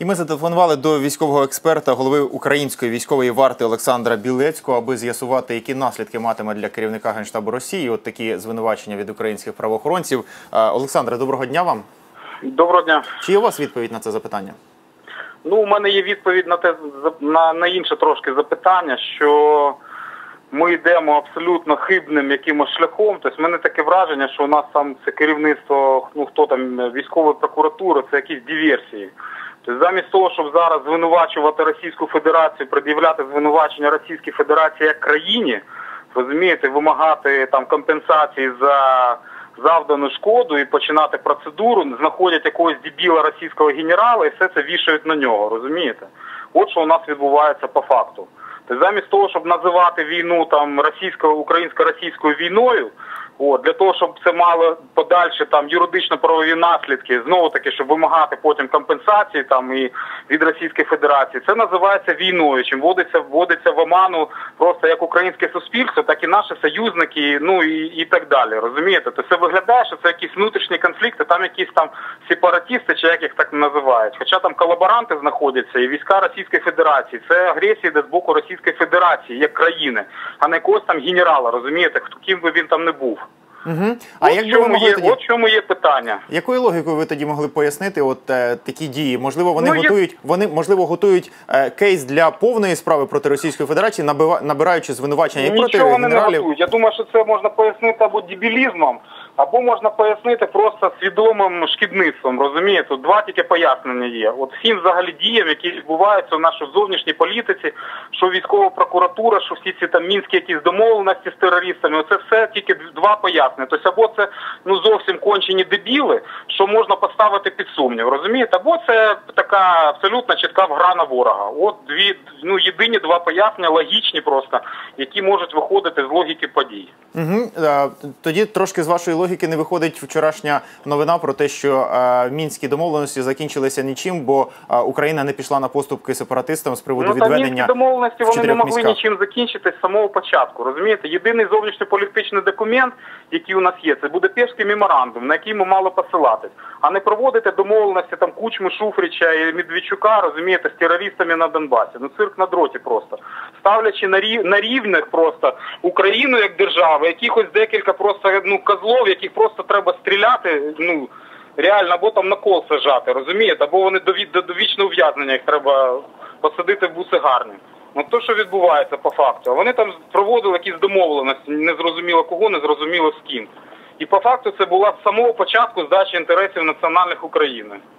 І ми зателефонували до військового експерта, голови української військової варти Олександра Білецького, аби з'ясувати, які наслідки матиме для керівника генштабу Росії. От такі звинувачення від українських правоохоронців. Олександре, доброго дня вам. Доброго дня. Чи є у вас відповідь на це запитання? Ну, у мене є відповідь на те на, на інше трошки запитання, що ми йдемо абсолютно хибним якимось шляхом. Тобто, в мене таке враження, що у нас там це керівництво, ну хто там військової прокуратури, це якісь диверсії. Замість того, щоб зараз звинувачувати Російську Федерацію, пред'являти звинувачення Російській Федерації як країні, розумієте, вимагати там компенсації за завдану шкоду і починати процедуру, знаходять якогось дебіла російського генерала і все це вішають на нього, розумієте? От що у нас відбувається по факту. Замість того, щоб називати війну там російсько українсько-російською війною, от, для того, щоб це мало подальші там юридично-правові наслідки, знову таки, щоб вимагати потім компенсації там і від Російської Федерації, це називається війною. Чим вводиться вводиться в оману просто як українське суспільство, так і наші союзники, ну і і так далі. Розумієте? То це виглядає, що це якісь внутрішні конфлікти, там якісь там сепаратісти, чи як їх так називають. Хоча там колаборанти знаходяться і війська Російської Федерації, це агресія де з боку Російської Федерації як країни, а не якогось там генерала. Розумієте, хто ким би він там не був. Угу. А от як чому ви могли є, тоді... от чому є питання? Якою логікою ви тоді могли пояснити от е, такі дії? Можливо, вони Ну, готують, готують, вони можливо готують е, кейс для повної справи проти Російської Федерації, набива, набираючи звинувачення і проти Нічого вони не генералів. готують. Я думаю, що це можна пояснити або дебілізмом, або можна пояснити просто свідомим шкідництвом. Розумієте, два тільки пояснення є. От всім взагалі діям, які відбуваються в нашій зовнішній політиці, що військова прокуратура, що всі ці там мінські якісь домовленості з терористами, оце все тільки два пояснення. Тобто, або це ну зовсім кончені дебіли, що можна поставити під сумнів, розумієте, або це така абсолютно чітка вграна ворога. От дві ну єдині два пояснення, логічні просто, які можуть виходити з логіки подій. Угу. Тоді трошки з вашої логіки не виходить вчорашня новина про те, що е, мінські домовленості закінчилися нічим, бо е, Україна не пішла на поступки сепаратистам з приводу Ну відведення мінські домовленості вони не могли міськах. нічим закінчитись з самого початку. Розумієте, єдиний зовнішньополітичний документ, який у нас є, це Будапештський меморандум, на який ми мали посилатись, а не проводити домовленості там Кучми, Шуфрича і Медведчука, розумієте, з терористами на Донбасі. Ну цирк на дроті просто ставлячи на рівних просто Україну як державу, якихось декілька просто ну козлов, яких просто треба стріляти. Ну реально або там на кол сажати, розумієте, або вони до, до довічного ув'язнення їх треба посадити в буцегарні. Ну то, що відбувається по факту, вони там проводили якісь домовленості, незрозуміло кого, незрозуміло з ким. І по факту це була з самого початку здача інтересів національних України.